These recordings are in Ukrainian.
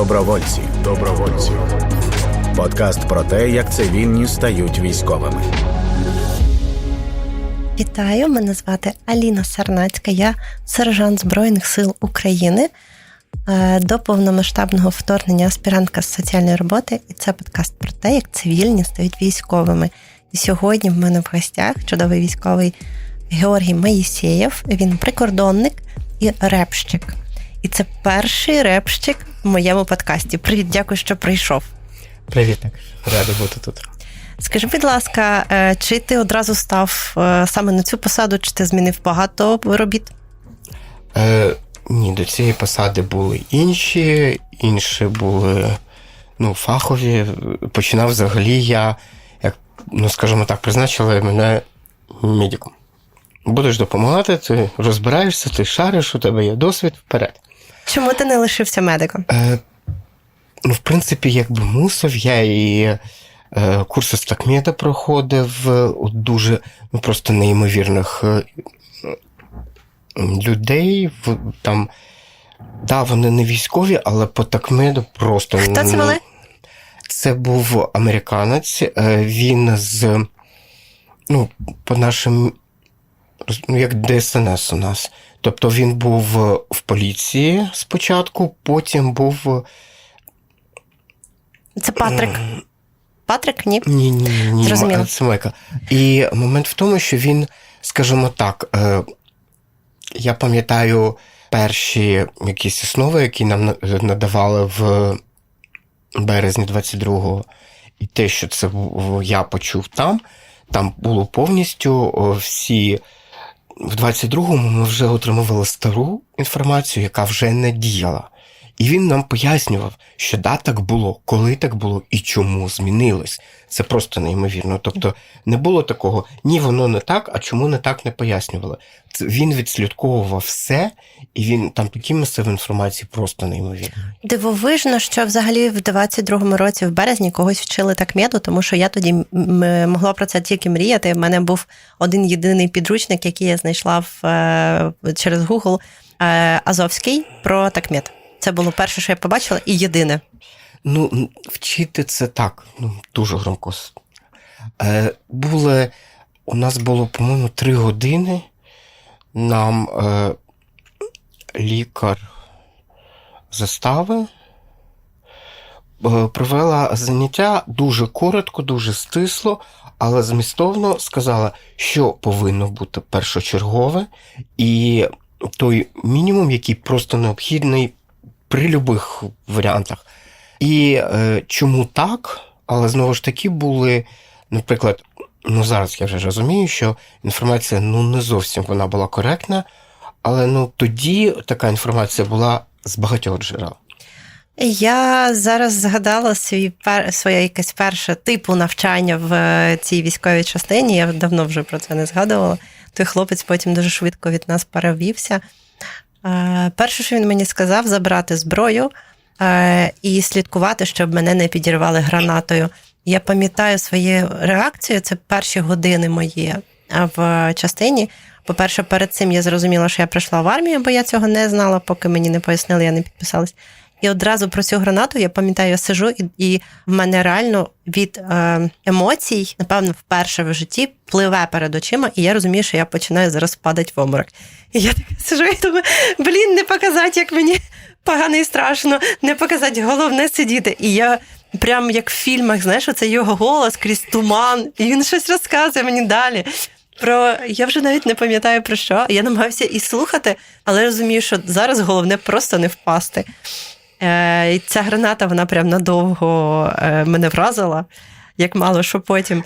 Добровольці. Добровольці. Подкаст про те, як цивільні стають військовими. Вітаю, мене звати Аліна Сарнацька, я сержант Збройних сил України. Е, До повномасштабного вторгнення аспірантка з соціальної роботи, і це подкаст про те, як цивільні стають військовими. І сьогодні в мене в гостях чудовий військовий Георгій Моїсєєв. Він прикордонник і репщик. І це перший репщик в моєму подкасті. Привіт, дякую, що прийшов. Привітник, радий бути тут. Скажи, будь ласка, е, чи ти одразу став е, саме на цю посаду, чи ти змінив багато робіт? Е, ні, до цієї посади були інші, інші були ну, фахові. Починав взагалі я, як, ну скажімо так, призначили мене медиком. Будеш допомагати, ти розбираєшся, ти шариш, у тебе є досвід вперед. Чому ти не лишився медиком? Е, ну, в принципі, якби мусив, я і е, курси стакмеда проходив е, у дуже ну, просто неймовірних е, людей. В, там, да, вони не військові, але по такмеду просто. Хто це були? Це був американець. е, Він з, ну, по нашим, ну, як ДСНС у нас. Тобто він був в поліції спочатку, потім був. Це Патрик. Патрик? Ні. Ні, ні, ні, Зрозуміло. Це Майка. І момент в тому, що він, скажімо так, е, я пам'ятаю перші якісь основи, які нам надавали в березні 22-го, і те, що це я почув там, там було повністю всі. В 22-му ми вже отримували стару інформацію, яка вже не діяла. І він нам пояснював, що да, так було, коли так було і чому змінилось. Це просто неймовірно. Тобто не було такого, ні, воно не так, а чому не так не пояснювали. Це він відслідковував все, і він там такі масиви інформації просто неймовірні. Дивовижно, що взагалі в 22-му році, в березні, когось вчили так меду, тому що я тоді могла про це тільки мріяти. В мене був один єдиний підручник, який я знайшла в, е, через Google е, Азовський про такмет. Це було перше, що я побачила, і єдине. Ну, вчити це так, ну, дуже громко. Е, були, у нас було, по-моєму, три години. Нам е, лікар застави е, провела заняття дуже коротко, дуже стисло, але змістовно сказала, що повинно бути першочергове, і той мінімум, який просто необхідний при будь-яких варіантах. І е, чому так? Але знову ж таки були, наприклад, ну зараз я вже розумію, що інформація ну не зовсім вона була коректна, але ну тоді така інформація була з багатьох джерел. Я зараз згадала свій пер... своє якесь перше типу навчання в е, цій військовій частині. Я давно вже про це не згадувала. Той хлопець потім дуже швидко від нас перевівся. Е, Перше, що він мені сказав, забрати зброю е, і слідкувати, щоб мене не підірвали гранатою. Я пам'ятаю свою реакцію, це перші години мої е, в частині. По-перше, перед цим я зрозуміла, що я прийшла в армію, бо я цього не знала, поки мені не пояснили, я не підписалась. І одразу про цю гранату я пам'ятаю, я сижу, і, і в мене реально від е, емоцій, напевно, вперше в житті пливе перед очима, і я розумію, що я починаю зараз падати в обморок. І я така сижу і думаю, блін, не показати, як мені погано і страшно, не показати, головне сидіти. І я прям як в фільмах, знаєш, оце його голос крізь туман, і він щось розказує мені далі. Про я вже навіть не пам'ятаю про що. Я намагався і слухати, але розумію, що зараз головне просто не впасти. Е, ця граната, вона прям надовго е, мене вразила, як мало що потім.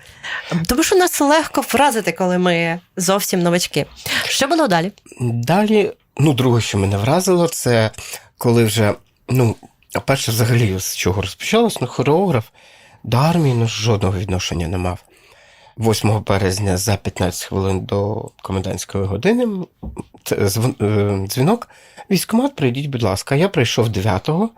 Тому що нас легко вразити, коли ми зовсім новачки. Що було далі? Далі, ну, друге, що мене вразило, це коли вже, ну, перше, взагалі, з чого розпочалось, ну, хореограф до армії ну, жодного відношення не мав. 8 березня за 15 хвилин до комендантської години е, дзвінок. Військкомат, прийдіть, будь ласка. Я прийшов 9-го,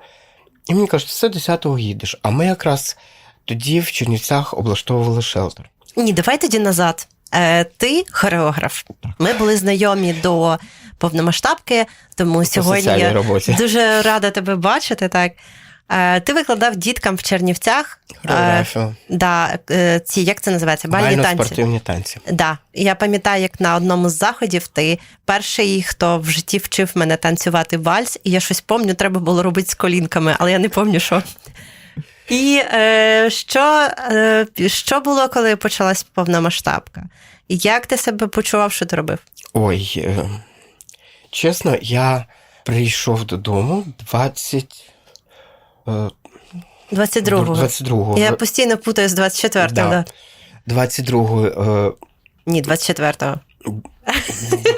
і мені кажуть, все 10-го їдеш. А ми якраз тоді в Чернівцях облаштовували шелтер. Ні, давай тоді назад. Е, ти хореограф. Ми були знайомі до повномасштабки, тому сьогодні я роботі. дуже рада тебе бачити. Так. Е, Ти викладав діткам в Чернівцях. е, Хореографію. Да, е, ці, як це називається? Бальні танці. спортивні танці. Да. Я пам'ятаю, як на одному з заходів ти перший, хто в житті вчив мене танцювати вальс, і я щось пам'ятаю, треба було робити з колінками, але я не пам'ятаю, що. І е, що, е, що було, коли почалась повномасштабка? Як ти себе почував, що ти робив? Ой, е, чесно, я прийшов додому 20. Е, 22-го. 22-го. Я постійно путаю з 24-го. Да. Да. 22-го. е, Ні, 24-го.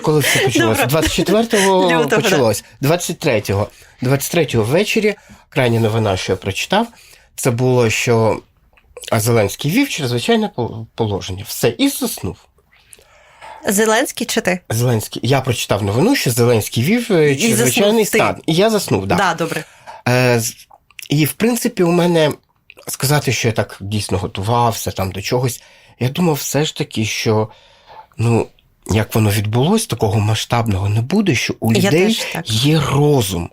Коли все почалося? 24-го Лютого, почалось. 23-го. 23-го ввечері крайня новина, що я прочитав, це було, що Зеленський вів чрезвичайне пол- положення. Все, і заснув. Зеленський чи ти? Зеленський. Я прочитав новину, що Зеленський вів е, чрезвичайний стан. І я заснув, так. Да, добре. І, в принципі, у мене сказати, що я так дійсно готувався там до чогось. Я думав, все ж таки, що ну, як воно відбулось, такого масштабного не буде, що у людей є розум.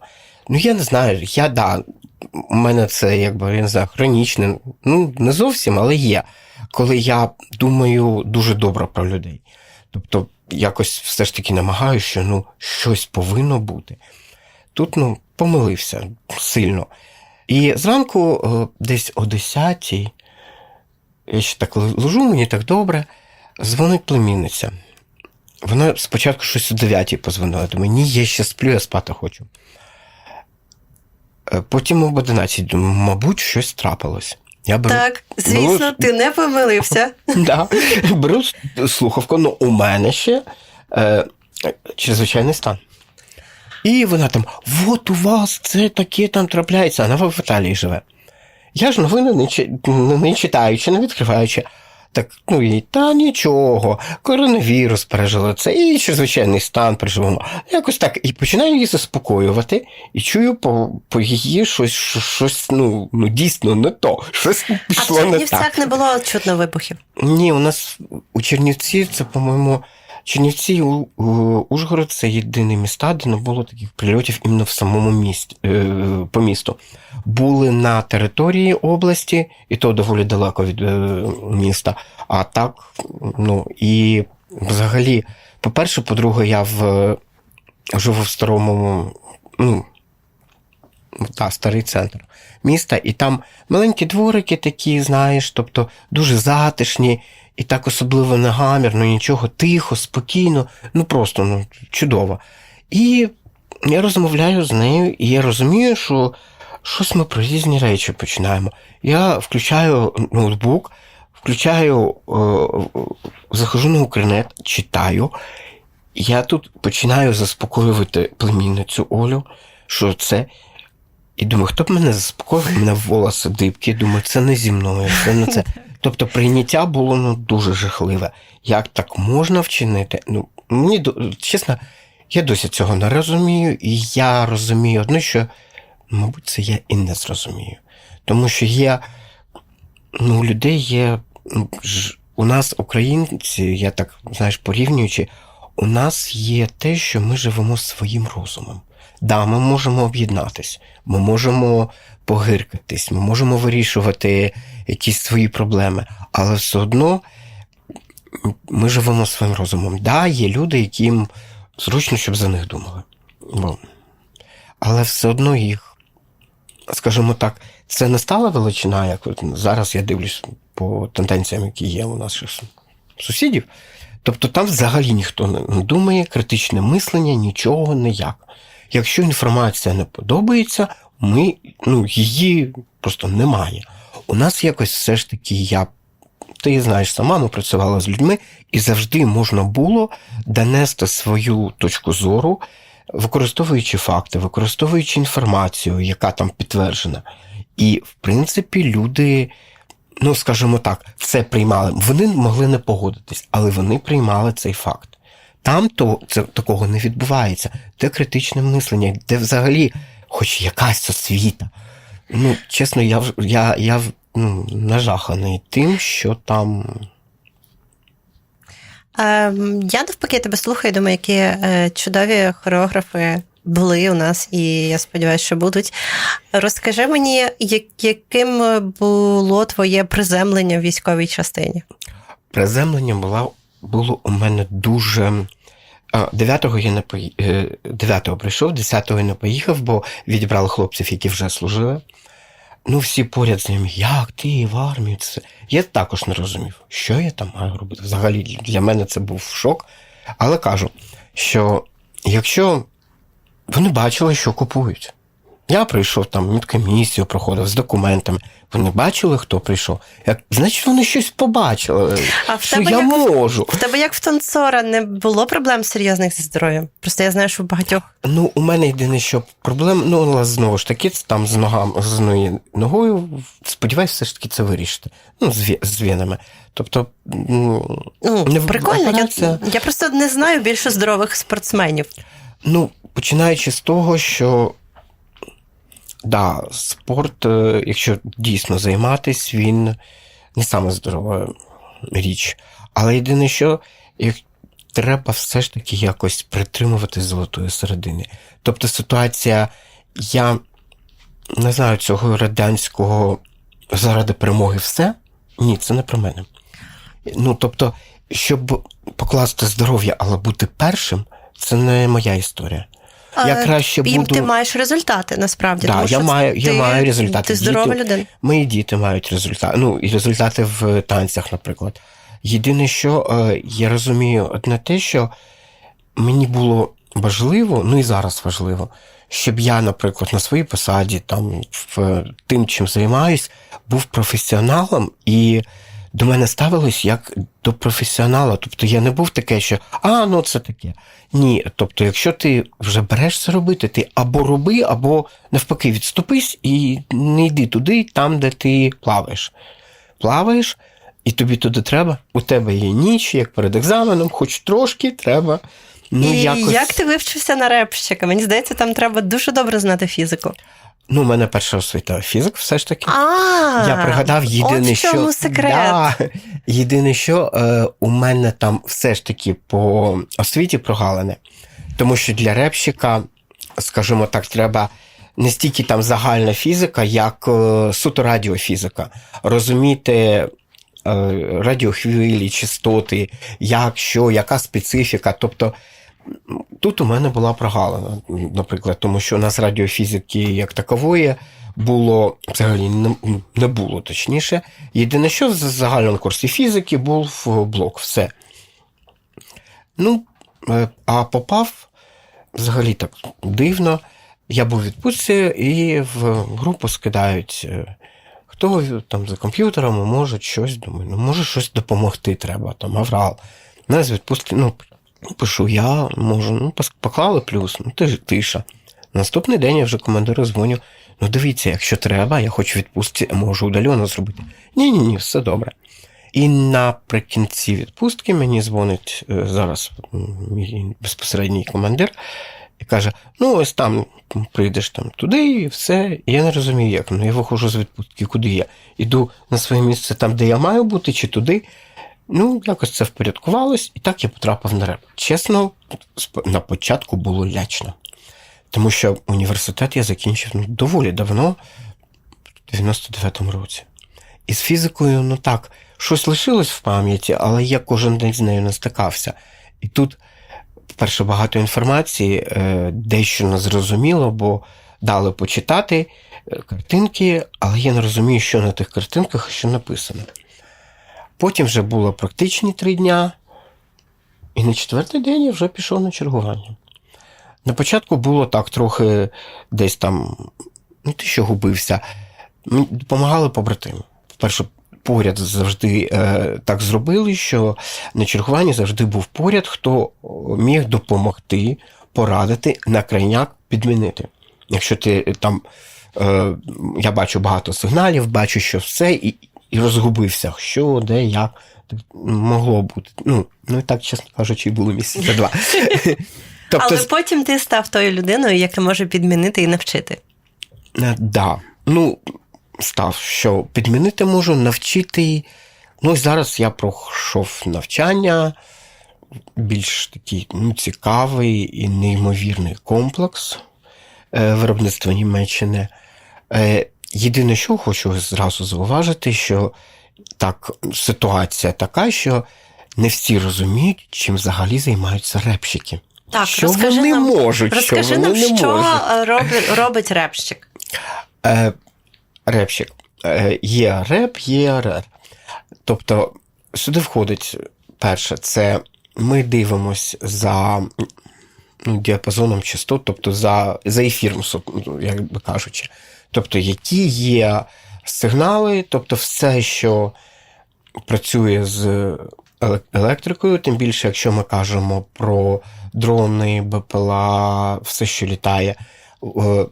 Ну, я не знаю, я да, у мене це якби я не знаю, хронічне, ну не зовсім, але є. Коли я думаю дуже добре про людей. Тобто, якось все ж таки намагаюся, що ну, щось повинно бути. Тут ну, помилився сильно. І зранку, е, десь о 10 я ще так лежу, мені так добре, дзвонить племінниця. Вона спочатку щось о 9 позвонила. Думаю, ні, я ще сплю, я спати хочу. Е, Потім об 11 думаю, мабуть, щось трапилось. Я беру, Так, звісно, беру, ти не помилився. да, беру слухавку, ну у мене ще е, чрезвичайний стан. І вона там: от у вас це таке там трапляється, вона в Італії живе. Я ж новини не, чи- не читаючи, не відкриваючи. Так, ну і та нічого, коронавірус пережила це, і чрезвичайний стан переживемо. Якось так. І починаю її заспокоювати, і чую по, по її щось, щось ну, ну, дійсно не то. Щось А пішло в не так. Чернівцях не було чутно вибухів. Ні, у нас у Чернівці це, по-моєму, Чернівці Ужгород це єдине міста, де не було таких прильотів іменно в самому місті, е, по місту. Були на території області, і то доволі далеко від е, міста. А так, ну і взагалі, по-перше, по-друге, я в, живу в старому, ну, та, старий центр міста, і там маленькі дворики такі, знаєш, тобто дуже затишні, і так особливо не гамірно, нічого, тихо, спокійно, ну просто ну, чудово. І я розмовляю з нею, і я розумію, що щось ми про різні речі починаємо. Я включаю ноутбук, включаю, е, захожу на Укрнет, читаю. Я тут починаю заспокоювати племінницю Олю, що це. І думаю, хто б мене заспокоїв, мене волоси дибки. Думаю, це не зі мною, це не це. Тобто прийняття було ну, дуже жахливе. Як так можна вчинити? Ну, мені чесно, я досі цього не розумію, і я розумію одне, що, мабуть, це я і не зрозумію. Тому що є, ну, у людей є. ну, У нас, українці, я так знаєш, порівнюючи, у нас є те, що ми живемо своїм розумом. Да, ми можемо об'єднатись, ми можемо погиркатись, ми можемо вирішувати якісь свої проблеми, але все одно ми живемо своїм розумом. Да, є люди, яким зручно, щоб за них думали. Бо... Але все одно їх, скажімо так, це не стала величина, як от зараз я дивлюсь по тенденціям, які є у наших сусідів. Тобто там взагалі ніхто не думає, критичне мислення, нічого ніяк. Якщо інформація не подобається, ми, ну, її просто немає. У нас якось все ж таки я. Ти знаєш сама, ми працювали з людьми, і завжди можна було донести свою точку зору, використовуючи факти, використовуючи інформацію, яка там підтверджена. І, в принципі, люди, ну скажімо так, це приймали. Вони могли не погодитись, але вони приймали цей факт. Там то це такого не відбувається. Де критичне мислення, де взагалі хоч якась освіта. Ну, чесно, я я, я ну, нажаханий тим, що там. Ем, я навпаки тебе слухаю, думаю, які е, чудові хореографи були у нас, і я сподіваюся, що будуть. Розкажи мені, яким було твоє приземлення в військовій частині? Приземлення була, було у мене дуже. 9-го я не пої... 9-го прийшов, 10-го я не поїхав, бо відібрали хлопців, які вже служили. Ну, всі поряд з ним, як ти в армію? Це... Я також не розумів, що я там маю робити. Взагалі для мене це був шок. Але кажу, що якщо вони бачили, що купують. Я прийшов там, медкомісію проходив з документами. Вони бачили, хто прийшов. Як, значить, вони щось побачили, А в що тебе я як- можу. В тебе, як в танцора, не було проблем серйозних зі здоров'ям? Просто я знаю, що у багатьох Ну, у мене єдине, що проблем, ну, але знову ж таки, там з ногами, з ногою, сподіваюся, все ж таки це вирішити. Ну, з, з вінами. Тобто, ну, Не в- прикольно. Я, я просто не знаю більше здорових спортсменів. ну, починаючи з того, що да, спорт, е, якщо дійсно займатись, він не саме здорова річ. Але єдине, що як треба все ж таки якось притримувати золотої середини. Тобто ситуація, я не знаю цього радянського заради перемоги все. Ні, це не про мене. Ну, тобто, щоб покласти здоров'я, але бути першим, це не моя історія. Я А, краще і буду. ти маєш результати насправді. Да, тому я маю- я маю результати. Ти здорова Діти- людина. Мої діти мають результати. Ну, і результати в танцях, наприклад. Єдине, що е, я розумію одне те, що мені було важливо, ну і зараз важливо, щоб я, наприклад, на своїй посаді, там, в тим, чим займаюсь, був професіоналом і до мене ставилось як до професіонала. Тобто я не був таке, що а, ну це таке. Ні. Тобто, якщо ти вже береш це робити, ти або роби, або навпаки відступись і не йди туди, там, де ти плаваєш. Плаваєш, і тобі туди треба. У тебе є ніч, як перед екзаменом, хоч трошки треба. Ну, і якось... як ти вивчився на репщика? Мені здається, там треба дуже добре знати фізику. Ну, у мене перша освіта фізик, все ж таки. А, Я пригадав єдине, от в чому що секрет. Да, єдине, що е, у мене там все ж таки по освіті прогалини. Тому що для репщика, скажімо так, треба не стільки там загальна фізика, як е, суто радіофізика. Розуміти е, радіохвилі, частоти, як, що, яка специфіка. Тобто тут у мене була прогалина, наприклад, тому що у нас радіофізики як такової було взагалі не, було точніше. Єдине, що в загальному курсі фізики був блок, все. Ну, е, а попав взагалі так дивно. Я був у відпустці, і в групу скидають, е, хто там за комп'ютером може щось, думаю, ну може щось допомогти треба, там аврал. З відпустки, ну, пишу, я можу, ну, поклали плюс, ну ти тиша. Наступний день я вже командиру дзвоню. Ну, дивіться, якщо треба, я хочу відпустці, можу удалено зробити. Ні, ні, ні, все добре. І наприкінці відпустки мені дзвонить е, зараз мій безпосередній командир і каже: ну, ось там прийдеш там туди, і все. І я не розумію, як. Ну, я виходжу з відпустки, куди я? Іду на своє місце там, де я маю бути, чи туди. Ну, якось це впорядкувалось, і так я потрапив на реп. Чесно, на початку було лячно. Тому що університет я закінчив ну, доволі давно, в 99-му році. І з фізикою, ну так, щось лишилось в пам'яті, але я кожен день з нею не стикався. І тут, по-перше, багато інформації, е, дещо незрозуміло, бо дали почитати е, картинки, але я не розумію, що на тих картинках що написано. Потім вже було практичні три дня, і на четвертий день я вже пішов на чергування. На початку було так, трохи десь там, ну ти що губився. Мені допомагали побратими. Перше, поряд завжди е, так зробили, що на чергуванні завжди був поряд, хто міг допомогти, порадити на крайняк підмінити. Якщо ти там, е, я бачу багато сигналів, бачу, що все, і, і розгубився, що, де, як. Могло бути. Ну, ну і так, чесно кажучи, було місяця два. Тобто, Але потім ти став тою людиною, яка може підмінити і навчити. Е, Да. Ну, став, що підмінити можу, навчити. Ну, і зараз я пройшов навчання більш такий ну, цікавий і неймовірний комплекс е, виробництва Німеччини. Е, Єдине, що хочу зразу зауважити, що так, ситуація така, що не всі розуміють, чим взагалі займаються репщики. Так, що розкажи вони нам, можуть, розкажи що вони нам, не що можуть. робить, робить репщик. Е, репщик. Е, є реп, є РР. Тобто, сюди входить перше, це ми дивимось за ну, діапазоном частот, тобто за, за ефіром, як би кажучи. Тобто, які є сигнали, тобто все, що працює з електрикою, тим більше, якщо ми кажемо про дрони, БПЛА, все, що літає. е,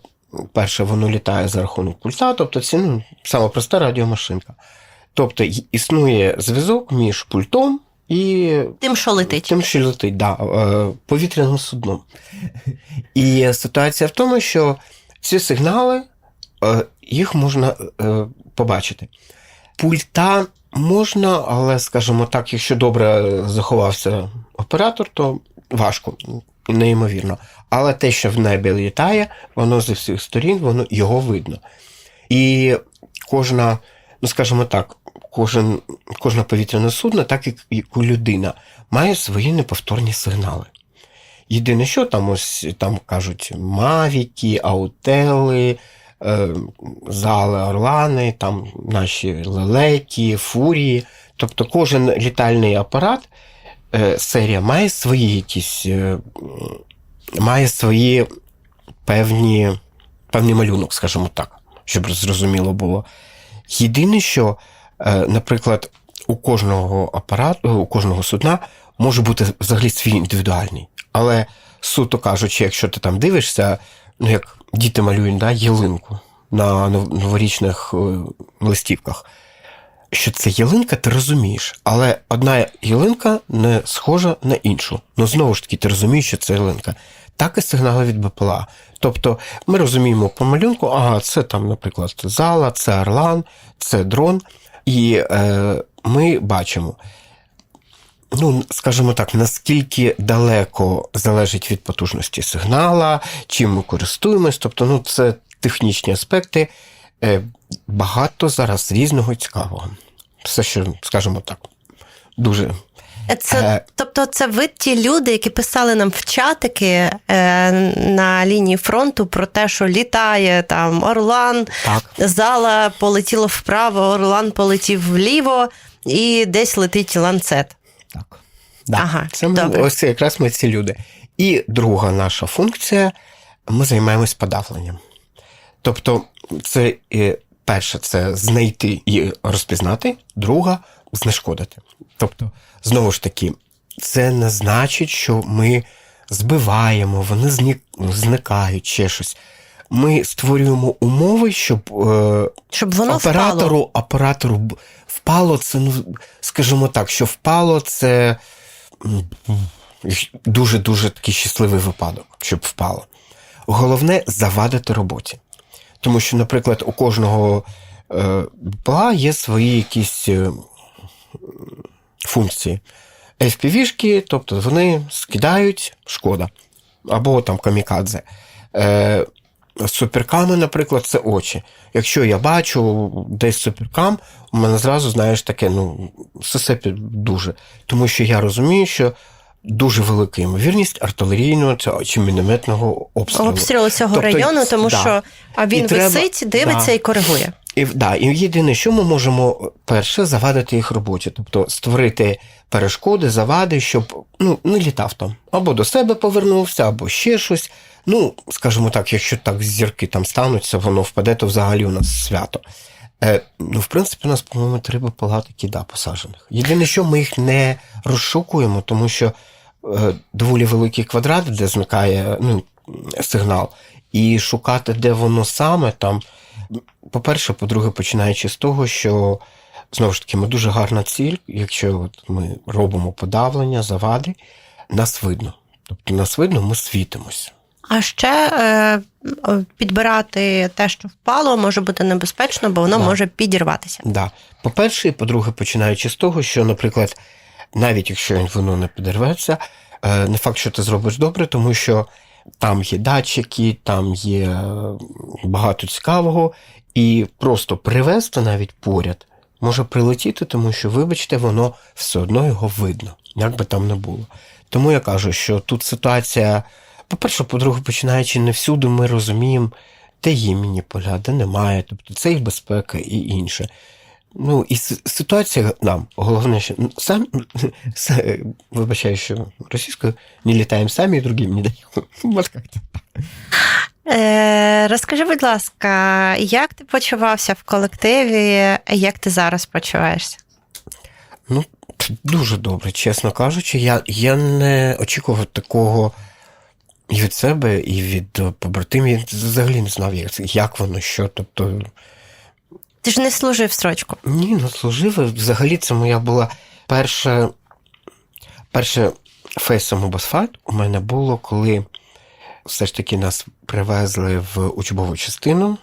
Перше, воно літає за рахунок пульта, тобто це ну, саме проста радіомашинка. Тобто існує зв'язок між пультом і Тим, що летить. Тим, що летить, да, е, повітряним судном. І ситуація в тому, що ці сигнали, їх можна е, побачити. Пульта можна, але, скажімо так, якщо добре заховався оператор, то важко, неймовірно. Але те, що в небі літає, воно зі всіх сторін, воно його видно. І кожна, ну скажімо так, кожен, кожне повітряне судно, так як і людина, має свої неповторні сигнали. Єдине, що там ось там кажуть мавіки, аутели, е, зали Орлани, там наші лелеки, фурії. Тобто кожен літальний апарат, е, серія має свої якісь, е, має свої певні, певний малюнок, скажімо так, щоб зрозуміло було. Єдине, що, е, наприклад, у кожного апарату, у кожного судна може бути взагалі свій індивідуальний. Але суто кажучи, якщо ти там дивишся, ну як діти малюють да, ялинку на новорічних е, листівках, що це ялинка, ти розумієш, але одна ялинка не схожа на іншу. Ну знову ж таки, ти розумієш, що це ялинка. Так і сигнали від БПЛА. Тобто ми розуміємо по малюнку, ага, це там, наприклад, зала, це орлан, це дрон. І е, ми бачимо, ну, скажімо так, наскільки далеко залежить від потужності сигнала, чим ми користуємось. Тобто, ну, це технічні аспекти. Е, багато зараз різного цікавого. Все, що, скажімо так, дуже. Це, Е. тобто, це ви ті люди, які писали нам в чатики е, на лінії фронту про те, що літає там Орлан, Так. зала полетіла вправо, Орлан полетів вліво, і десь летить ланцет. Так. Да. Ага, це ми, добре. ось якраз ми ці люди. І друга наша функція ми займаємось подавленням. Тобто, це е, перше, це знайти і розпізнати, друга знешкодити. Тобто, знову ж таки, це не значить, що ми збиваємо, вони зникають, ще щось. Ми створюємо умови, щоб е, Щоб воно оператору, впало. оператору впало це, ну, скажімо так, що впало це дуже-дуже такий щасливий випадок, щоб впало. Головне завадити роботі. Тому що, наприклад, у кожного е, БПЛА є свої якісь е, функції. FPV-шки, тобто вони скидають шкода. Або там камікадзе. Е, суперками, наприклад, це очі. Якщо я бачу десь суперкам, у мене зразу, знаєш, таке, ну, сисепі дуже. Тому що я розумію, що дуже велика ймовірність артилерійного чи мінометного обстрілу. Обстрілу цього Тобто, району, тому да. що а він І треба- висить, дивиться да. і коригує. І, да, і єдине, що ми можемо перше завадити їх роботі, тобто створити перешкоди, завади, щоб ну, не літав там. Або до себе повернувся, або ще щось. Ну, скажімо так, якщо так зірки там стануться, воно впаде, то взагалі у нас свято. Е, ну, в принципі, у нас, по-моєму, три БПЛА такі, да, посаджених. Єдине, що ми їх не розшукуємо, тому що е, доволі великий квадрат, де зникає ну, сигнал, і шукати, де воно саме там. По-перше, по-друге, починаючи з того, що знову ж таки ми дуже гарна ціль, якщо от ми робимо подавлення, завади, нас видно. Тобто нас видно, ми світимося. А ще е, підбирати те, що впало, може бути небезпечно, бо воно Да. може підірватися. Да. По-перше, і по-друге, починаючи з того, що, наприклад, навіть якщо воно не підірветься, е, не факт, що ти зробиш добре, тому що там є датчики, там є е, багато цікавого, і просто привезти навіть поряд може прилетіти, тому що, вибачте, воно все одно його видно, як би там не було. Тому я кажу, що тут ситуація, по-перше, по-друге, починаючи не всюди, ми розуміємо, де є міні-поля, де немає, тобто це і безпека, і інше. Ну, і ситуація нам, головне, що сам, вибачаю, що російською не літаємо самі, і другим не даємо. Е, розкажи, будь ласка, як ти почувався в колективі, як ти зараз почуваєшся? Ну, дуже добре, чесно кажучи. Я, я не очікував такого і від себе, і від е, побратимів. Я взагалі не знав, як, як воно, що. Тобто, Ти ж не служив строчку. ні, ну служив. Взагалі, це моя була перша, перше фейсом Басфайт у мене було, коли все ж таки нас привезли в учбову частину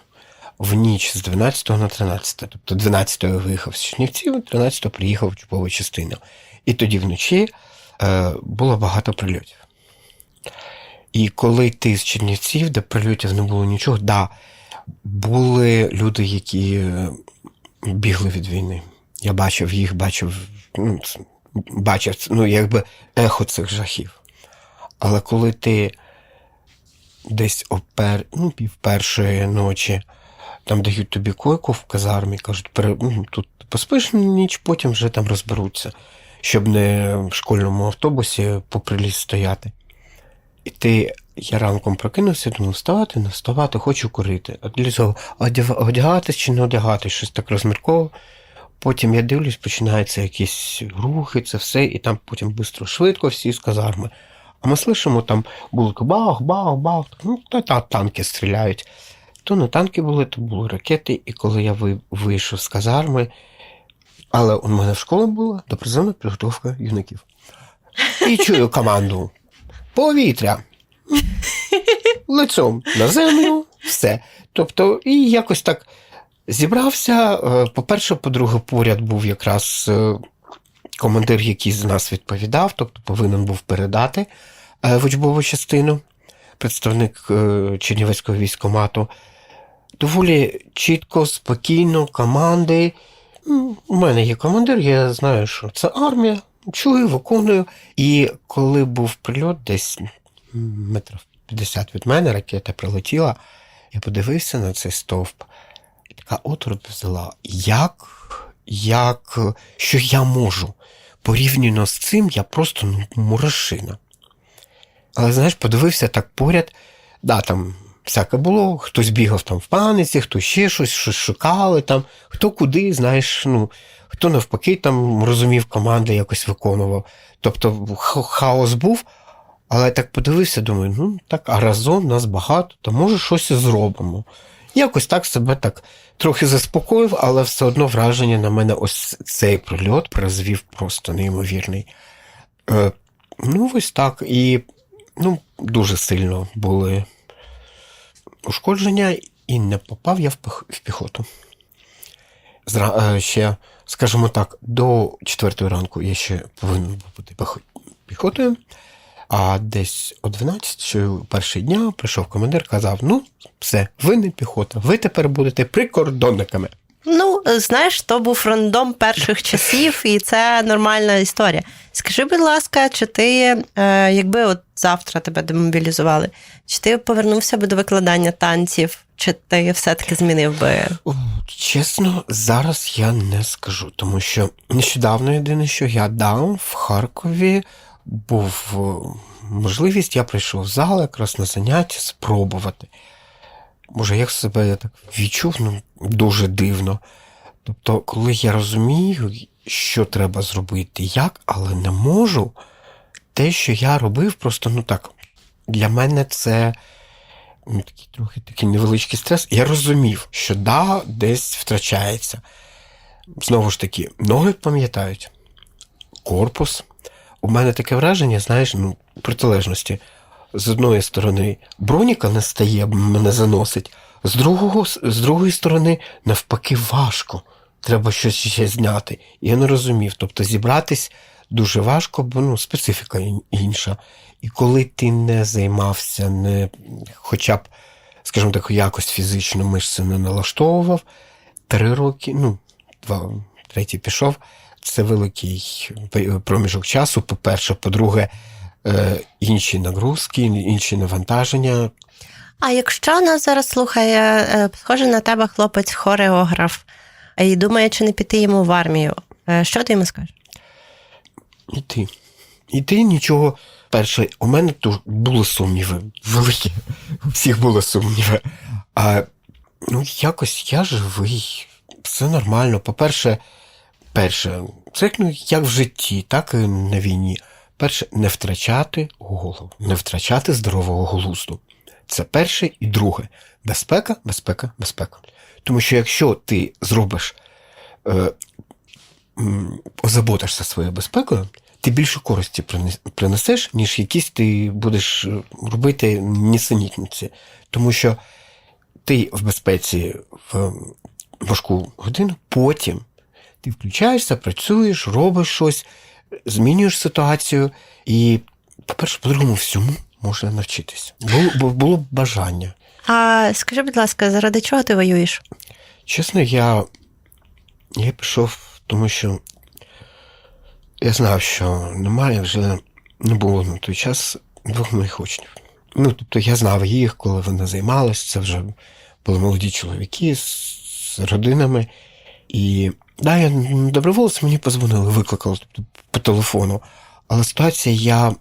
в ніч з 12 на 13. Тобто 12 я виїхав з Чернівців, 13 приїхав в учбову частину. І тоді вночі е, було багато прильотів. І коли ти з Чернівців, де прильотів не було нічого, да, були люди, які е, бігли від війни. Я бачив їх, бачив, ну, бачив, ну, якби ехо цих жахів. Але коли ти десь о ну, пів першої ночі там дають тобі койку в казармі, кажуть, ну, тут поспиш ніч, потім вже там розберуться, щоб не в школьному автобусі по приліс стояти. І ти, я ранком прокинувся, думав, вставати, не вставати, хочу курити. А для цього одяг- одягатись чи не одягатись, щось так розмірково. Потім я дивлюсь, починаються якісь рухи, це все, і там потім швидко, швидко всі з казарми. А ми слышимо, там було бах, бах, бах, ну, та, та танки стріляють. То не танки були, то були ракети, і коли я вийшов з казарми, але у мене в школі була допризовна підготовка юнаків. І чую команду: повітря. Лицом на землю, все. Тобто, і якось так зібрався. Е, По-перше, по-друге, поряд був якраз е, командир, який з нас відповідав, тобто повинен був передати е, в учбову частину, представник е, Чернівецького військомату. Доволі чітко, спокійно, команди. У мене є командир, я знаю, що це армія. Чую, виконую. І коли був прильот, десь метрів 50 від мене, ракета прилетіла, я подивився на цей стовп, і така оторопь взяла. Як, як, що я можу? Порівняно з цим, я просто ну, мурашина. Але знаєш, подивився так поряд, да, там всяке було, хтось бігав там в паниці, хто ще щось, щось шукали там, хто куди, знаєш, ну, хто навпаки там розумів команди, якось виконував. Тобто хаос був, але я так подивився, думаю, ну так, а разом нас багато, то може щось зробимо. Якось так себе так трохи заспокоїв, але все одно враження на мене ось цей прильот призвів просто неймовірний. Е, ну, ось так. І ну, дуже сильно були ушкодження, і не попав я в, піх- в піхоту. Зра, е, ще, скажімо так, до четвертої ранку я ще повинен був бути піхотою. А десь о 12 перший дня прийшов командир, казав: ну, все, ви не піхота, ви тепер будете прикордонниками. Ну, знаєш, то був рандом перших часів, і це нормальна історія. Скажи, будь ласка, чи ти, е, якби от завтра тебе демобілізували, чи ти повернувся би до викладання танців, чи ти все-таки змінив би? Чесно, зараз я не скажу, тому що нещодавно єдине, що я дав в Харкові, був е, можливість, я прийшов в зал якраз на заняття спробувати. Може, як себе я так відчув, ну дуже дивно. Тобто, коли я розумію, що треба зробити, як, але не можу, те, що я робив, просто ну так, для мене це ну, такий трохи такий невеличкий стрес. Я розумів, що да, десь втрачається. Знову ж таки, ноги пам'ятають, корпус. У мене таке враження, знаєш, ну, протилежності. З одної сторони, броніка не стає, мене заносить, з, другого, з другої сторони, навпаки, важко. Треба щось ще зняти. Я не розумів. Тобто зібратись дуже важко, бо ну, специфіка інша. І коли ти не займався, не хоча б, скажімо так, якось фізично мишці не налаштовував, три роки, ну, два, третій пішов, це великий проміжок часу. По-перше, по-друге, е, інші нагрузки, інші навантаження. А якщо нас зараз слухає, е, схоже на тебе хлопець хореограф і думає, чи не піти йому в армію, е, що ти йому скажеш? І ти. І ти нічого. Перше, у мене тут були сумніви. Великі. У всіх були сумніви. А ну, якось я живий, все нормально. По-перше, перше, це як, ну, як в житті, так і на війні. Перше, не втрачати голову, не втрачати здорового глузду. Це перше і друге. Безпека, безпека, безпека. Тому що якщо ти зробиш е, м, озаботишся своєю безпекою, ти більше користі принесеш, ніж якісь ти будеш е, робити нісенітниці. Тому що ти в безпеці в важку годину, потім ти включаєшся, працюєш, робиш щось, змінюєш ситуацію, і, по-перше, по-другому, всьому можна навчитися. Було, було б бажання. А скажи, будь ласка, заради чого ти воюєш? Чесно, я, я пішов, тому що я знав, що немає вже не було на той час двох моїх учнів. Ну, тобто я знав їх, коли вони займалися, це вже були молоді чоловіки з, з родинами. І да, я доброволець мені позвонили, викликали по телефону. Але ситуація, я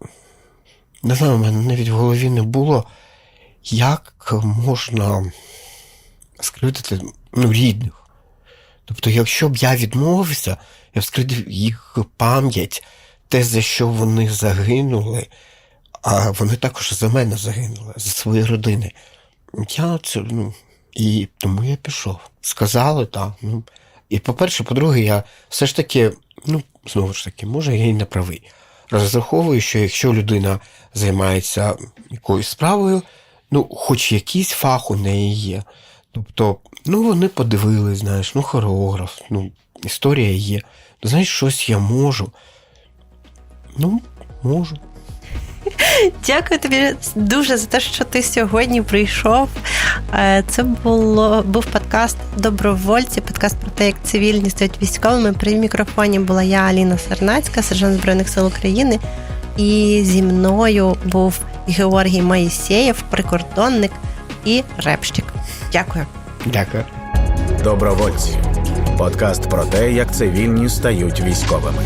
не знаю, у мене навіть в голові не було, як можна скривдити ну, рідних. Тобто, якщо б я відмовився, я б скривдив їх пам'ять, те, за що вони загинули, а вони також за мене загинули, за свої родини. Я це, ну, і тому я пішов. Сказали, так. Ну, і по-перше, по-друге, я все ж таки, ну, знову ж таки, може, я і не правий. Розраховую, що якщо людина займається якоюсь справою, ну, хоч якийсь фах у неї є. Тобто, ну, вони подивились, знаєш, ну, хореограф, ну, історія є. Знаєш, щось я можу. Ну, можу. Дякую тобі дуже за те, що ти сьогодні прийшов. Е, Це було був подкаст Добровольці, подкаст про те, як цивільні стають військовими. При мікрофоні була я, Аліна Сарнацька, сержант Збройних сил України. І зі мною був Георгій Моїсеєв, прикордонник і репщик. Дякую. Дякую. Добровольці. Подкаст про те, як цивільні стають військовими.